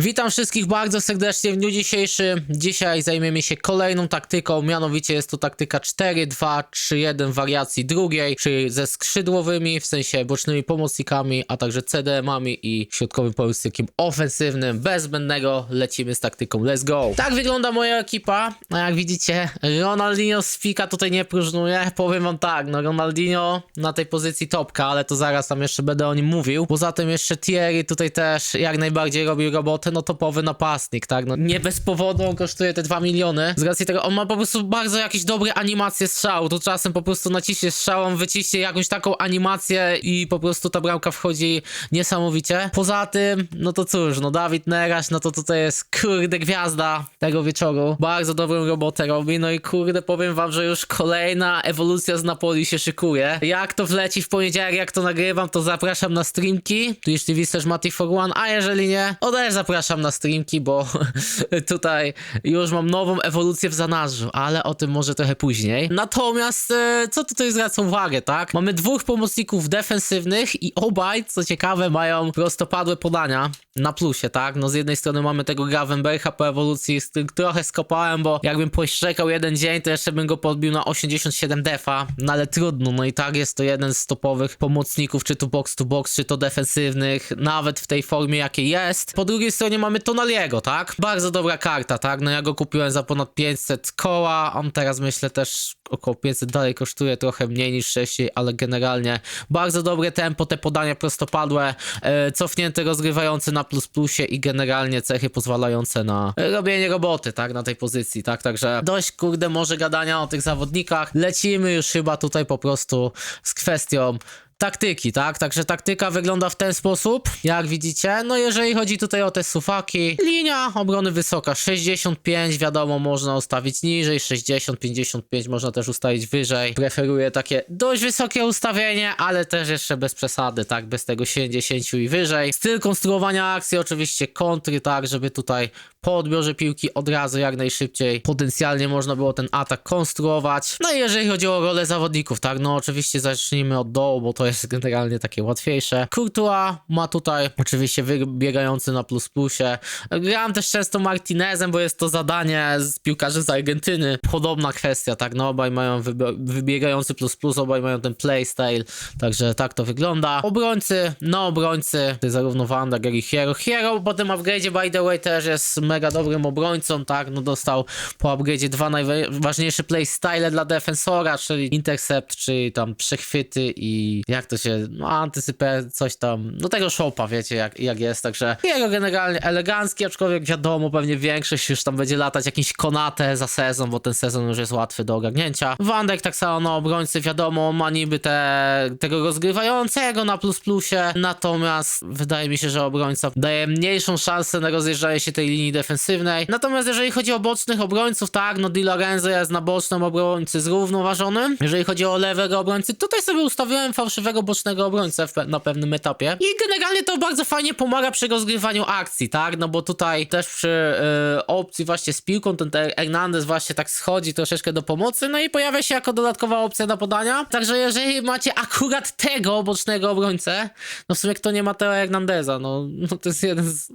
Witam wszystkich bardzo serdecznie w dniu dzisiejszym. Dzisiaj zajmiemy się kolejną taktyką, mianowicie jest to taktyka 4-2-3-1 wariacji drugiej, czyli ze skrzydłowymi, w sensie bocznymi pomocnikami, a także CDM-ami i środkowym pomocnikiem ofensywnym. Bez zbędnego lecimy z taktyką Let's go! Tak wygląda moja ekipa. A jak widzicie, Ronaldinho z Fika tutaj nie próżnuje. Powiem wam tak, no Ronaldinho na tej pozycji topka, ale to zaraz tam jeszcze będę o nim mówił. Poza tym jeszcze Thierry tutaj też jak najbardziej robił robotę, no topowy napastnik, tak? No nie bez powodu on kosztuje te 2 miliony. Z racji tego on ma po prostu bardzo jakieś dobre animacje strzału. To czasem po prostu naciśnie strzałą, wyciśnie jakąś taką animację i po prostu ta bramka wchodzi niesamowicie. Poza tym, no to cóż, no Dawid Neraś, no to tutaj jest kurde gwiazda tego wieczoru. Bardzo dobrą robotę robi, no i kurde powiem wam, że już kolejna ewolucja z Napoli się szykuje. Jak to wleci w poniedziałek, jak to nagrywam, to zapraszam na streamki. Tu jeśli widzisz Mati for One, a jeżeli nie, to zapraszam na streamki, bo tutaj już mam nową ewolucję w zanadrzu, ale o tym może trochę później. Natomiast e, co tutaj zwraca uwagę, tak? Mamy dwóch pomocników defensywnych i obaj, co ciekawe, mają prostopadłe podania na plusie, tak? No z jednej strony mamy tego Gravenbercha po ewolucji, z którym trochę skopałem, bo jakbym poszczekał jeden dzień, to jeszcze bym go podbił na 87 defa, no ale trudno, no i tak jest to jeden z topowych pomocników, czy to box to box, czy to defensywnych, nawet w tej formie jakiej jest. Po drugiej stronie mamy Tonaliego, tak? Bardzo dobra karta, tak? No ja go kupiłem za ponad 500 koła, on teraz myślę też około 500 dalej kosztuje trochę mniej niż wcześniej, ale generalnie bardzo dobre tempo, te podania prostopadłe, e, cofnięte rozgrywające na plus plusie i generalnie cechy pozwalające na robienie roboty, tak, na tej pozycji, tak, także dość kurde może gadania o tych zawodnikach, lecimy już chyba tutaj po prostu z kwestią taktyki, tak? Także taktyka wygląda w ten sposób, jak widzicie. No jeżeli chodzi tutaj o te sufaki, linia obrony wysoka 65, wiadomo, można ustawić niżej, 60, 55 można też ustawić wyżej. Preferuję takie dość wysokie ustawienie, ale też jeszcze bez przesady, tak? Bez tego 70 i wyżej. Styl konstruowania akcji, oczywiście kontry, tak, żeby tutaj po odbiorze piłki od razu jak najszybciej potencjalnie można było ten atak konstruować. No i jeżeli chodzi o rolę zawodników, tak, no oczywiście zacznijmy od dołu, bo to jest generalnie takie łatwiejsze. Courtois ma tutaj oczywiście wybiegający na plus plusie. Gram też często Martinezem, bo jest to zadanie z piłkarzy z Argentyny. Podobna kwestia, tak, no obaj mają wybi- wybiegający plus plus, obaj mają ten playstyle, także tak to wygląda. Obrońcy, no obrońcy, zarówno Dijk, jak i Hero. Hero po tym upgrade'zie by the way też jest mega dobrym obrońcą, tak, no dostał po upgrade'zie dwa najważniejsze playstyle dla defensora, czyli intercept, czyli tam przechwyty i jak to się, no antycypę, coś tam, no tego szopa, wiecie jak, jak jest, także jego generalnie elegancki, aczkolwiek wiadomo, pewnie większość już tam będzie latać jakimś konate za sezon, bo ten sezon już jest łatwy do ogarnięcia. Wandek tak samo, no obrońcy wiadomo, ma niby te, tego rozgrywającego na plus plusie, natomiast wydaje mi się, że obrońca daje mniejszą szansę na rozjeżdżanie się tej linii defensywnej. Natomiast jeżeli chodzi o bocznych obrońców, tak, no Di Lorenzo jest na bocznym obrońcy zrównoważonym. Jeżeli chodzi o lewego obrońcy, tutaj sobie ustawiłem bocznego obrońcę pe na pewnym etapie. I generalnie to bardzo fajnie pomaga przy rozgrywaniu akcji, tak, no bo tutaj też przy y, opcji właśnie z piłką, ten te Hernandez właśnie tak schodzi troszeczkę do pomocy, no i pojawia się jako dodatkowa opcja na podania. Także jeżeli macie akurat tego bocznego obrońcę, no w sumie kto nie ma Teo Hernandeza, no, no to jest jeden z,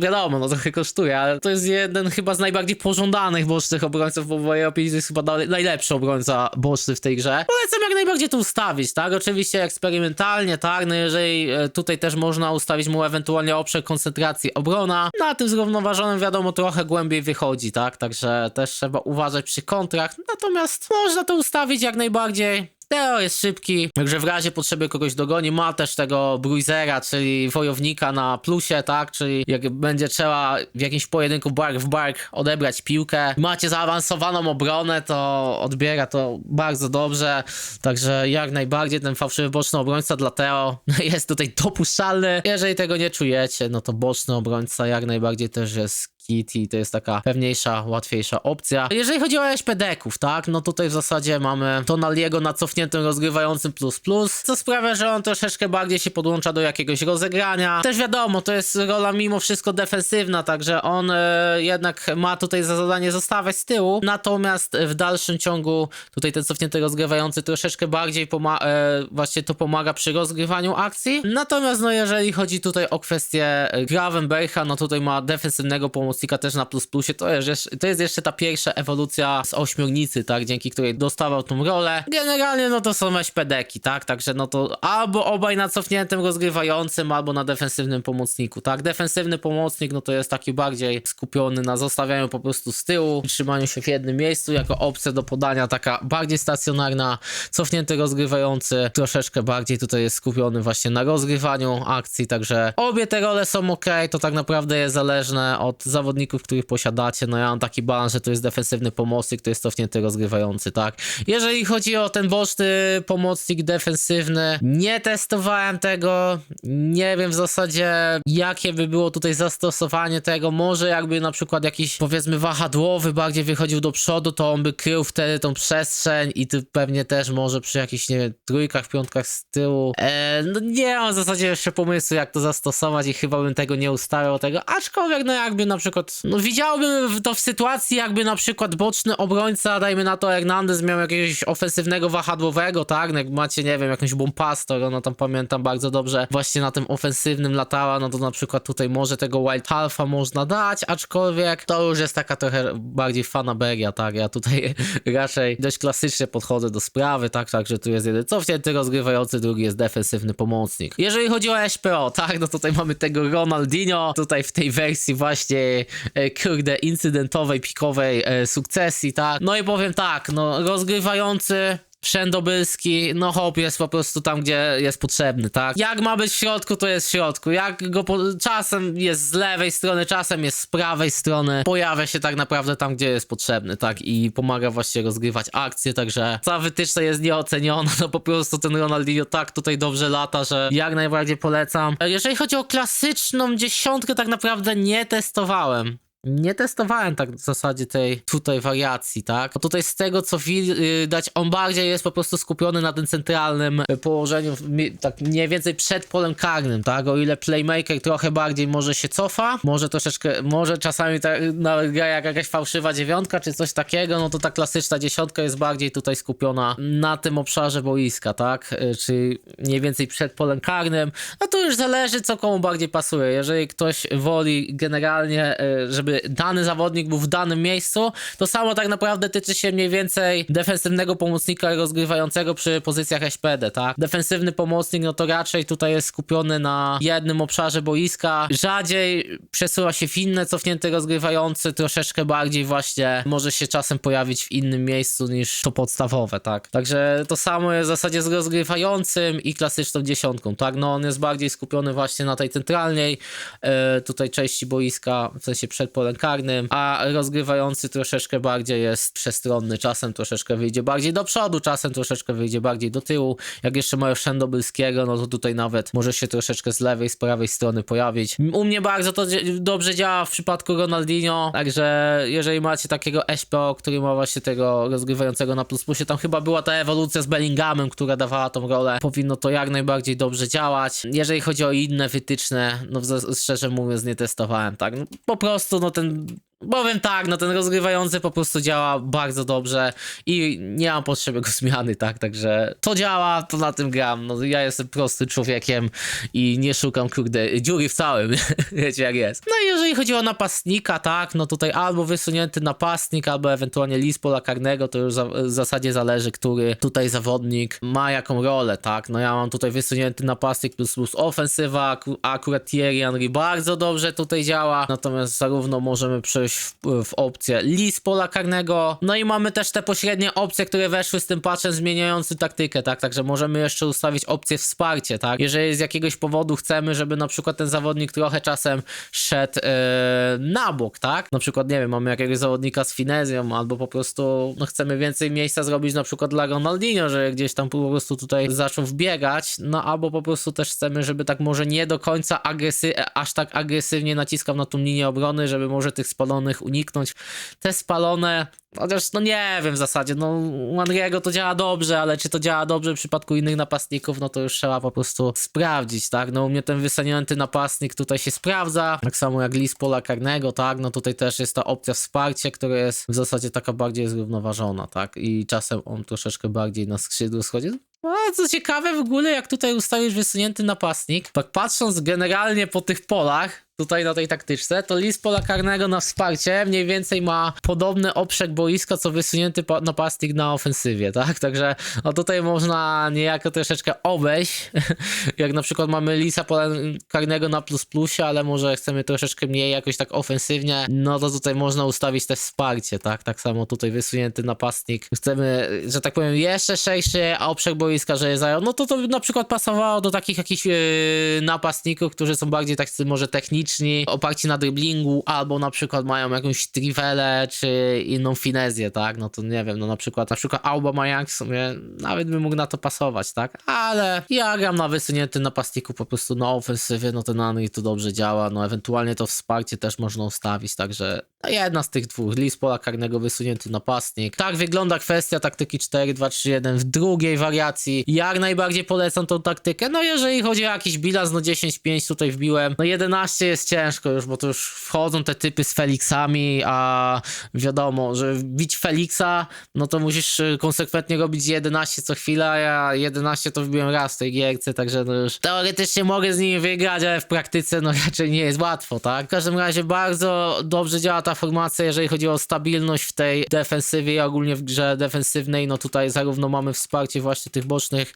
wiadomo, no trochę kosztuje, ale to jest jeden chyba z najbardziej pożądanych bocznych obrońców, bo w mojej opinii to jest chyba najlepszy obrońca boczny w tej grze. Polecam jak najbardziej to ustawić, tak? Oczywiście eksperymentalnie, tak? No jeżeli e, tutaj też można ustawić mu ewentualnie obszar koncentracji obrona, na tym zrównoważonym wiadomo trochę głębiej wychodzi, tak? Także też trzeba uważać przy kontrach, natomiast można to ustawić jak najbardziej. Teo jest szybki, także w razie potrzeby kogoś dogoni, ma też tego bruisera, czyli wojownika na plusie, tak, czyli jak będzie trzeba w jakimś pojedynku bark w bark odebrać piłkę, macie zaawansowaną obronę, to odbiera to bardzo dobrze, także jak najbardziej ten fałszywy boczny obrońca dla Teo jest tutaj dopuszczalny, jeżeli tego nie czujecie, no to boczny obrońca jak najbardziej też jest Kitty, to jest taka pewniejsza, łatwiejsza opcja. Jeżeli chodzi o SPD-ków, tak, no tutaj w zasadzie mamy Tonaliego na cofniętym rozgrywającym plus plus, co sprawia, że on troszeczkę bardziej się podłącza do jakiegoś rozegrania. Też wiadomo, to jest rola mimo wszystko defensywna, także on e, jednak ma tutaj za zadanie zostawać z tyłu, natomiast w dalszym ciągu tutaj ten cofnięty rozgrywający troszeczkę bardziej e, właśnie to pomaga przy rozgrywaniu akcji. Natomiast no jeżeli chodzi tutaj o kwestię e, Gravenbercha, no tutaj ma defensywnego pomocnika też na plus plusie, to jest, to jest jeszcze ta pierwsza ewolucja z ośmiornicy, tak, dzięki której dostawał tą rolę. Generalnie no to są SPD-ki, tak, także no to albo obaj na cofniętym rozgrywającym, albo na defensywnym pomocniku, tak. Defensywny pomocnik, no to jest taki bardziej skupiony na zostawianiu po prostu z tyłu, trzymaniu się w jednym miejscu jako opcja do podania, taka bardziej stacjonarna, cofnięty rozgrywający, troszeczkę bardziej tutaj jest skupiony właśnie na rozgrywaniu akcji, także obie te role są ok, to tak naprawdę jest zależne od zawodników, których posiadacie, no ja mam taki balans, że to jest defensywny pomocnik, to jest cofnięty rozgrywający, tak. Jeżeli chodzi o ten boczny pomocnik defensywny, nie testowałem tego, nie wiem w zasadzie jakie by było tutaj zastosowanie tego, może jakby na przykład jakiś powiedzmy wahadłowy bardziej wychodził do przodu, to on by krył wtedy tą przestrzeń i ty pewnie też może przy jakichś, nie wiem, trójkach, piątkach z tyłu. E, no nie mam w zasadzie jeszcze pomysłu jak to zastosować i chyba bym tego nie ustawiał tego, aczkolwiek no jakby na przykład, no widziałbym to w sytuacji jakby na przykład boczny obrońca, dajmy na to Hernandez miał jakiegoś ofensywnego wahadłowego, tak, no jak macie, nie wiem, jakąś bombastor, no tam pamiętam bardzo dobrze, właśnie na tym ofensywnym latała, no to na przykład tutaj może tego Wild Halfa można dać, aczkolwiek to już jest taka trochę bardziej fanaberia, tak, ja tutaj raczej dość klasycznie podchodzę do sprawy, tak, także tu jest jeden cofnięty rozgrywający, drugi jest defensywny pomocnik. Jeżeli chodzi o SPO, tak, no tutaj mamy tego Ronaldinho, tutaj w tej wersji właśnie, e, kurde, incydentowej, pikowej e, sukcesji, tak, no i powiem tak, no rozgrywający Wszędobylski, no hop jest po prostu tam, gdzie jest potrzebny, tak? Jak ma być w środku, to jest w środku. Jak go po... czasem jest z lewej strony, czasem jest z prawej strony. Pojawia się tak naprawdę tam, gdzie jest potrzebny, tak? I pomaga właśnie rozgrywać akcje, także cała wytyczna jest nieoceniona. No po prostu ten Ronaldinho tak tutaj dobrze lata, że jak najbardziej polecam. Jeżeli chodzi o klasyczną dziesiątkę, tak naprawdę nie testowałem. Nie testowałem tak w zasadzie tej tutaj wariacji, tak? Bo tutaj z tego co widać, on bardziej jest po prostu skupiony na tym centralnym y, położeniu, tak mniej więcej przed polem karnym, tak? O ile playmaker trochę bardziej może się cofa, może troszeczkę, może czasami tak nawet gra jak jakaś fałszywa dziewiątka czy coś takiego, no to ta klasyczna dziesiątka jest bardziej tutaj skupiona na tym obszarze boiska, tak? Y, Czy mniej więcej przed polem karnym. No to już zależy co komu bardziej pasuje. Jeżeli ktoś woli generalnie, y, żeby dany zawodnik był w danym miejscu, to samo tak naprawdę tyczy się mniej więcej defensywnego pomocnika rozgrywającego przy pozycjach SPD, tak? Defensywny pomocnik, no to raczej tutaj jest skupiony na jednym obszarze boiska. Rzadziej przesuwa się w inne cofnięty rozgrywający, troszeczkę bardziej właśnie może się czasem pojawić w innym miejscu niż to podstawowe, tak? Także to samo jest w zasadzie z rozgrywającym i klasyczną dziesiątką, tak? No on jest bardziej skupiony właśnie na tej centralnej e, tutaj części boiska, w sensie przed polem karnym, a rozgrywający troszeczkę bardziej jest przestronny, czasem troszeczkę wyjdzie bardziej do przodu, czasem troszeczkę wyjdzie bardziej do tyłu. Jak jeszcze mają Szendobylskiego, no to tutaj nawet może się troszeczkę z lewej, z prawej strony pojawić. U mnie bardzo to dobrze działa w przypadku Ronaldinho, także jeżeli macie takiego SPO, który ma właśnie tego rozgrywającego na plus plusie, tam chyba była ta ewolucja z Bellinghamem, która dawała tą rolę, powinno to jak najbardziej dobrze działać. Jeżeli chodzi o inne wytyczne, no szczerze mówiąc nie testowałem, tak, no, po prostu no ten Powiem tak, no ten rozgrywający po prostu działa bardzo dobrze i nie mam potrzeby go zmiany, tak, także to działa, to na tym gram, no ja jestem prostym człowiekiem i nie szukam, kurde, dziury w całym, wiecie jak jest. No i jeżeli chodzi o napastnika, tak, no tutaj albo wysunięty napastnik, albo ewentualnie list pola karnego, to już za, w zasadzie zależy, który tutaj zawodnik ma jaką rolę, tak, no ja mam tutaj wysunięty napastnik plus plus ofensywa, aku- akurat Thierry Henry bardzo dobrze tutaj działa, natomiast zarówno możemy przejść jakoś w, w opcję list pola karnego. No i mamy też te pośrednie opcje, które weszły z tym patchem zmieniający taktykę, tak? Także możemy jeszcze ustawić opcję wsparcie, tak? Jeżeli z jakiegoś powodu chcemy, żeby na przykład ten zawodnik trochę czasem szedł e, na bok, tak? Na przykład, nie wiem, mamy jakiegoś zawodnika z finezją, albo po prostu no, chcemy więcej miejsca zrobić na przykład dla Ronaldinho, że gdzieś tam po prostu tutaj zaczął wbiegać, no albo po prostu też chcemy, żeby tak może nie do końca agresy aż tak agresywnie naciskał na tą linię obrony, żeby może tych spalonych uniknąć. Te spalone, chociaż no nie wiem w zasadzie, no u Andriego to działa dobrze, ale czy to działa dobrze w przypadku innych napastników, no to już trzeba po prostu sprawdzić, tak? No u mnie ten wysunięty napastnik tutaj się sprawdza, tak samo jak list pola karnego, tak? No tutaj też jest ta opcja wsparcie, która jest w zasadzie taka bardziej zrównoważona, tak? I czasem on troszeczkę bardziej na skrzydło schodzi. No, co ciekawe w ogóle, jak tutaj ustawisz wysunięty napastnik, tak patrząc generalnie po tych polach, tutaj na tej taktyczce, to list pola karnego na wsparcie mniej więcej ma podobny obszar boiska, co wysunięty pa- napastnik na ofensywie, tak? Także no tutaj można niejako troszeczkę obejść, jak na przykład mamy lisa pola karnego na plus plusie, ale może chcemy troszeczkę mniej jakoś tak ofensywnie, no to tutaj można ustawić też wsparcie, tak? Tak samo tutaj wysunięty napastnik. Chcemy, że tak powiem, jeszcze szerszy obszar boiska, że je zajął, no to to na przykład pasowało do takich jakichś yy, napastników, którzy są bardziej tak może techniczni, oparci na driblingu, albo na przykład mają jakąś trivelę, czy inną finezję, tak? No to nie wiem, no na przykład, na przykład Aubameyang w sumie nawet by mógł na to pasować, tak? Ale ja gram na wysuniętym napastniku po prostu na ofensywie, no to na niej to dobrze działa, no ewentualnie to wsparcie też można ustawić, także jedna z tych dwóch, list pola karnego wysunięty napastnik. Tak wygląda kwestia taktyki 4-2-3-1 w drugiej wariacji. Jak najbardziej polecam tą taktykę, no jeżeli chodzi o jakiś bilans, no 10-5 tutaj wbiłem, no 11 jest ciężko już, bo to już wchodzą te typy z Felixami, a wiadomo, że bić Felixa, no to musisz y, konsekwentnie robić 11 co chwila, a ja 11 to wbiłem raz w tej gierce, także no już teoretycznie mogę z nimi wygrać, ale w praktyce no raczej nie jest łatwo, tak? W każdym razie bardzo dobrze działa ta formacja, jeżeli chodzi o stabilność w tej defensywie i ogólnie w grze defensywnej, no tutaj zarówno mamy wsparcie właśnie tych bocznych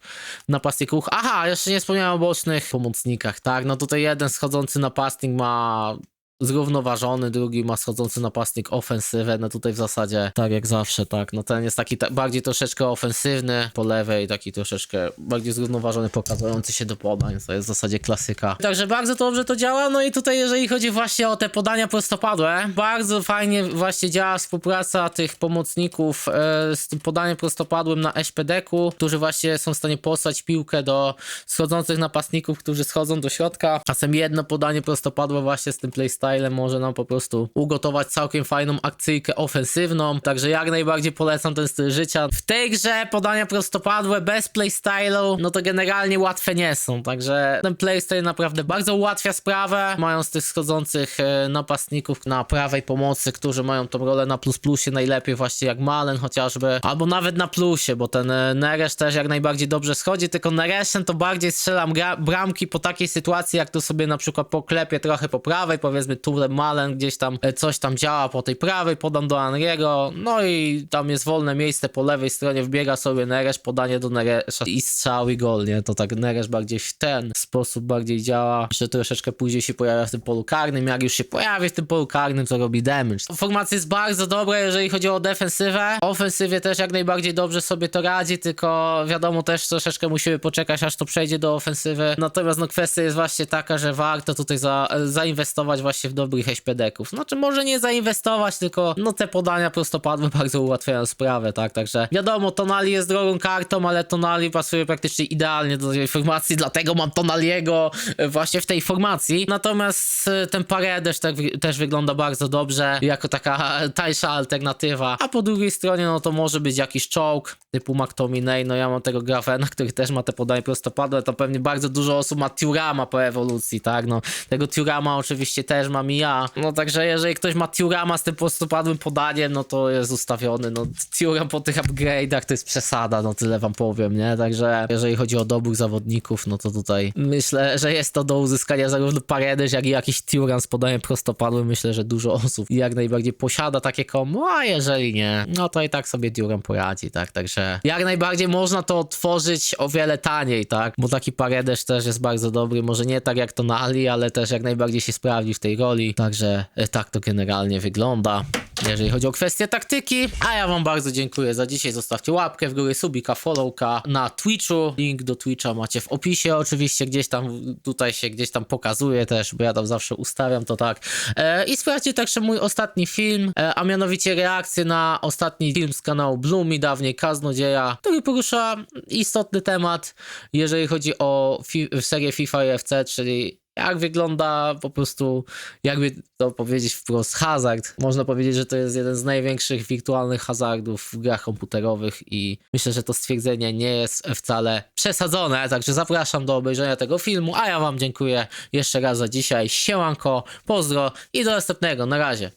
napastników, aha, jeszcze nie wspomniałem o bocznych pomocnikach, tak? No tutaj jeden schodzący napastnik ma zrównoważony, drugi ma schodzący napastnik ofensywę, no tutaj w zasadzie tak jak zawsze, tak, no ten jest taki ta, bardziej troszeczkę ofensywny po lewej, taki troszeczkę bardziej zrównoważony, pokazujący się do podań, to jest w zasadzie klasyka. Także bardzo dobrze to działa, no i tutaj jeżeli chodzi właśnie o te podania prostopadłe, bardzo fajnie właśnie działa współpraca tych pomocników e, z tym podaniem prostopadłym na SPD-ku, którzy właśnie są w stanie posłać piłkę do schodzących napastników, którzy schodzą do środka, czasem jedno podanie prostopadłe właśnie z tym playstylem może nam po prostu ugotować całkiem fajną akcyjkę ofensywną, także jak najbardziej polecam ten styl życia. W tej grze podania prostopadłe bez playstylu, no to generalnie łatwe nie są, także ten playstyle naprawdę bardzo ułatwia sprawę, mając tych schodzących e, napastników na prawej pomocy, którzy mają tą rolę na plus plusie najlepiej właśnie jak Malen chociażby, albo nawet na plusie, bo ten e, Neres też jak najbardziej dobrze schodzi, tylko Neresem to bardziej strzelam bramki po takiej sytuacji, jak to sobie na przykład poklepię trochę po prawej, powiedzmy Ture Malen gdzieś tam e, coś tam działa po tej prawej, podam do Anriego, no i tam jest wolne miejsce po lewej stronie, wbiega sobie Neres, podanie do Neresa i strzał i gol, nie? To tak Neres bardziej w ten sposób bardziej działa, że troszeczkę później się pojawia w tym polu karnym, jak już się pojawi w tym polu karnym, to robi damage. Formacja jest bardzo dobra, jeżeli chodzi o defensywę, ofensywie też jak najbardziej dobrze sobie to radzi, tylko wiadomo też troszeczkę musimy poczekać, aż to przejdzie do ofensywy, natomiast no kwestia jest właśnie taka, że warto tutaj za, zainwestować właśnie w dobrych SPD-ków. Znaczy może nie zainwestować, tylko no te podania prostopadłe bardzo ułatwiają sprawę, tak, także wiadomo, Tonali jest drogą kartą, ale Tonali pasuje praktycznie idealnie do tej formacji, dlatego mam Tonaliego e, właśnie w tej formacji, natomiast e, ten Paredes tak, też wygląda bardzo dobrze, jako taka tańsza alternatywa, a po drugiej stronie no to może być jakiś czołg typu McTominay, no ja mam tego Gravena, który też ma te podanie prostopadłe, to pewnie bardzo dużo osób ma Turama po ewolucji, tak, no tego Turama oczywiście też mam i ja, no także jeżeli ktoś ma Turama z tym prostopadłym podaniem, no to jest ustawiony, no Turam po tych upgrade'ach to jest przesada, no tyle wam powiem, nie, także jeżeli chodzi o dobór zawodników, no to tutaj myślę, że jest to do uzyskania zarówno Paredes, jak i jakiś Turan z podaniem prostopadłym, myślę, że dużo osób jak najbardziej posiada takie komu, a jeżeli nie, no to i tak sobie Turan poradzi, tak, także jak najbardziej można to otworzyć o wiele taniej, tak, bo taki Paredes też jest bardzo dobry, może nie tak jak to na Ali, ale też jak najbardziej się sprawdzi w tej roli, także e, tak to generalnie wygląda. Jeżeli chodzi o kwestię taktyki, a ja wam bardzo dziękuję za dzisiaj. Zostawcie łapkę w górę, subika, followka na Twitchu. Link do Twitcha macie w opisie, oczywiście gdzieś tam, tutaj się gdzieś tam pokazuje też, bo ja tam zawsze ustawiam to tak. E, I sprawdźcie także mój ostatni film, e, a mianowicie reakcję na ostatni film z kanału Bloomy, dawniej Kaznodzieja, który porusza istotny temat, jeżeli chodzi o fi serię FIFA i FC, czyli jak wygląda po prostu, jakby to powiedzieć wprost, hazard. Można powiedzieć, że to jest jeden z największych wirtualnych hazardów w grach komputerowych i myślę, że to stwierdzenie nie jest wcale przesadzone, także zapraszam do obejrzenia tego filmu, a ja wam dziękuję jeszcze raz za dzisiaj. Siemanko, pozdro i do następnego, na razie.